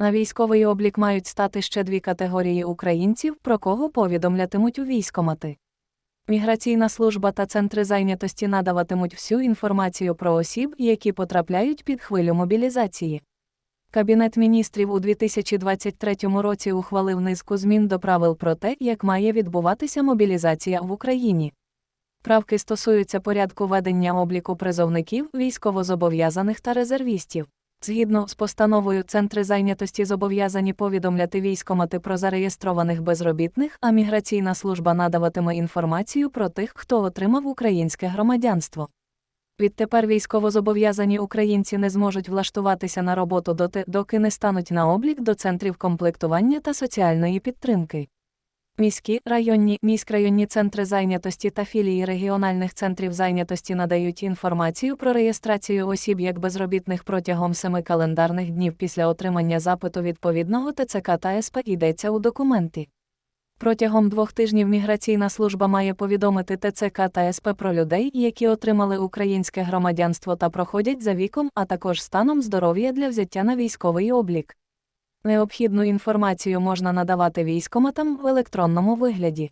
На військовий облік мають стати ще дві категорії українців, про кого повідомлятимуть у військомати. Міграційна служба та центри зайнятості надаватимуть всю інформацію про осіб, які потрапляють під хвилю мобілізації. Кабінет міністрів у 2023 році ухвалив низку змін до правил про те, як має відбуватися мобілізація в Україні. Правки стосуються порядку ведення обліку призовників, військовозобов'язаних та резервістів. Згідно з постановою, центри зайнятості зобов'язані повідомляти військомати про зареєстрованих безробітних, а міграційна служба надаватиме інформацію про тих, хто отримав українське громадянство. Відтепер військовозобов'язані українці не зможуть влаштуватися на роботу доти, доки не стануть на облік до центрів комплектування та соціальної підтримки. Міські, районні, міськрайонні центри зайнятості та філії регіональних центрів зайнятості надають інформацію про реєстрацію осіб як безробітних протягом семи календарних днів після отримання запиту відповідного ТЦК та СП йдеться у документі. Протягом двох тижнів міграційна служба має повідомити ТЦК та СП про людей, які отримали українське громадянство та проходять за віком, а також станом здоров'я для взяття на військовий облік. Необхідну інформацію можна надавати військоматам в електронному вигляді.